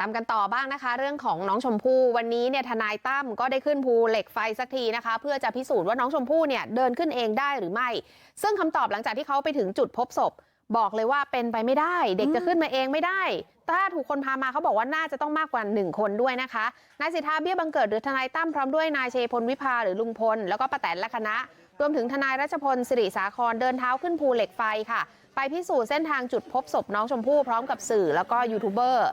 ตามกันต่อบ้างนะคะ เรื่องของน้องชมพู่วันนี้เนี่ยทนายตั้มก็ได้ขึ้นภูเหล็กไฟสักทีนะคะ เพื่อจะพิสูจน์ว่าน้องชมพู่เนี่ยเดินขึ้นเองได้หรือไม่ ซึ่งคำตอบหลังจากที่เขาไปถึงจุดพบศพ บอกเลยว่าเป็นไปไม่ได้ เด็กจะขึ้นมาเองไม่ได้ ถ้าถูกคนพามาเขาบอกว่าน่าจะต้องมากกว่าหนึ่งคนด้วยนะคะนายสิทธาเบี้ยบังเกิดหรือทนายตั้มพร้อมด้วยนายเชยพลวิภาหรือลุงพลแล้วก็ป้าแตนและคณะรวมถึงทนายรัชพลสิริสาครเดินเท้าขึ้นภูเหล็กไฟค่ะ ไปพิสูจน์เส้นทางจุดพบศพน้องชมพู่พร้อมกับสื่อแล้วก็ยูทูบเบอร์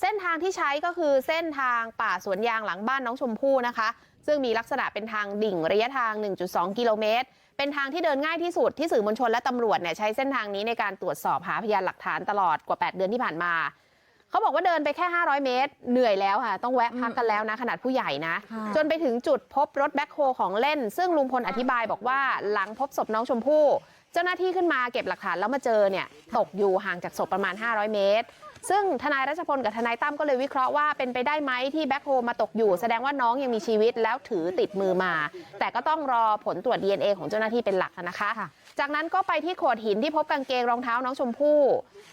เส้นทางที่ใช้ก็คือเส้นทางป่าสวนยางหลังบ้านน้องชมพู่นะคะ ซึ่งมีลักษณะเป็นทางดิ่งระยะทาง 1.2 กิโลเมตร เป็นทางที่เดินง่ายที่สุดที่สื่อมวลชนและตำรวจเนี่ยใช้เส้นทางนี้ในการตรวจสอบหาพยานหลักฐานตลอดกว่า 8 เดือนที่ผ่านมา เขาบอกว่าเดินไปแค่ 500 เมตร เหนื่อยแล้วค่ะ ต้องแวะพักกันแล้วนะ ขนาดผู้ใหญ่นะค่ะจนไปถึงจุดพบรถแบ็คโฮของเล่น ซึ่งลุงพลอธิบายบอกว่าหลังพบศพน้องชมพู่เจ้าหน้าที่ขึ้นมาเก็บหลักฐานแล้วมาเจอเนี่ยตกอยู่ห่างจากศพประมาณ 500 เมตร ซึ่งทนายรัชพลกับทนายตั้มก็เลยวิเคราะห์ว่าเป็นไปได้ไหมที่แบ็คโฮมาตกอยู่ แสดงว่าน้องยังมีชีวิตแล้วถือติดมือมา แต่ก็ต้องรอผลตรวจ DNA ของเจ้าหน้าที่เป็นหลักนะคะค่ะจากนั้นก็ไปที่โขดหินที่พบกางเกงรองเท้าน้องชมพู่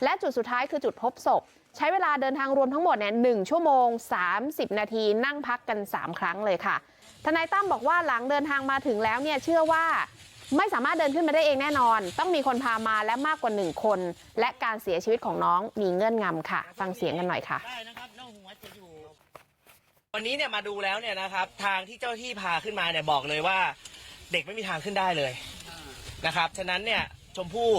และจุดสุดท้ายคือจุดพบศพใช้เวลาเดินทางรวมทั้งหมดเนี่ยหนึ่งชั่วโมง 30 นาทีนั่งพักกัน 3 ครั้งเลยค่ะ ทนายตั้มบอกว่าหลังเดินทางมาถึงแล้วเนี่ยเชื่อว่า ไม่สามารถเดินขึ้นมาได้เองแน่นอน ต้องมีคนพามาและมากกว่าหนึ่งคน และการเสียชีวิตของน้องมีเงื่อนงำค่ะ ฟังเสียงกันหน่อยค่ะ ได้นะครับน้องหัวจะอยู่ วันนี้เนี่ยมาดูแล้วเนี่ยนะครับ ทางที่เจ้าหน้าที่พาขึ้นมาเนี่ยบอกเลยว่า เด็กไม่มีทางขึ้นได้เลยนะครับ ฉะนั้นเนี่ยชมพู่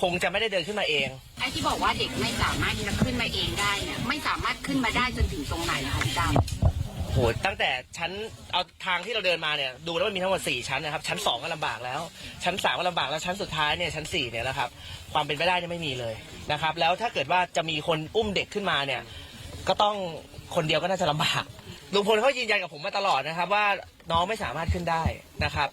คงจะไม่ได้เดินขึ้นมาเอง ไอ้ที่บอกว่าเด็กไม่สามารถที่จะขึ้นมาเองได้เนี่ยไม่สามารถขึ้นมาได้จนถึงตรงไหนคะพี่ดำ โหตั้งแต่ชั้นเอาทางที่เราเดินมาเนี่ยดูแล้วมันมีทั้งหมดสี่ชั้นนะครับ ชั้นสองก็ลำบากแล้ว ชั้นสามก็ลำบากแล้วชั้นสุดท้ายเนี่ยชั้นสี่เนี่ยนะครับ ความเป็นไปได้เนี่ยไม่มีเลยนะครับ แล้วถ้าเกิดว่าจะมีคนอุ้มเด็กขึ้นมาเนี่ย ก็ต้องคนเดียวก็น่าจะลำบากลุงพลเขายืนยันกับผมมาตลอดนะครับ ว่าน้องไม่สามารถขึ้นได้นะครับ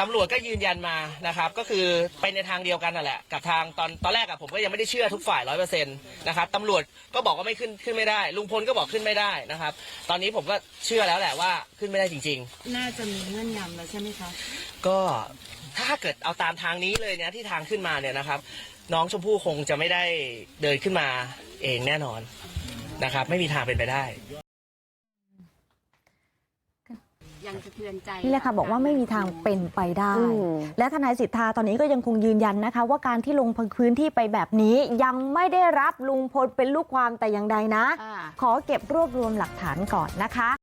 ตำรวจก็ยืนยันมานะครับ ก็คือไปในทางเดียวกันนั่นแหละกับทางตอนตอนแรกอะผมก็ยังไม่ได้เชื่อทุกฝ่ายร้อยเปอร์เซ็นต์นะครับตำรวจก็บอกว่าไม่ขึ้นขึ้นไม่ได้ ลุงพลก็บอกขึ้นไม่ได้นะครับ ตอนนี้ผมก็เชื่อแล้วแหละว่าขึ้นไม่ได้จริงๆน่าจะมีเงื่อนงำแล้วใช่ไหมคะก็ถ้าเกิดเอาตามทางนี้เลยเนี่ยที่ทางขึ้นมาเนี่ยนะครับ น้องชมพู่คงจะไม่ได้เดินขึ้นมาเองแน่นอนนะครับ ไม่มีทางเป็นไปได้ ยังสะเทือนใจนี่แหละค่ะบอกว่าไม่มีทางเป็นไปได้อืมและทนายสิทธาตอนนี้ก็ยังคงยืนยันนะคะ ว่าการที่ลงพื้นที่ไปแบบนี้ยังไม่ได้รับลุงพลเป็นลูกความแต่อย่างใดนะอ่าขอเก็บรวบรวมหลักฐานก่อนนะคะ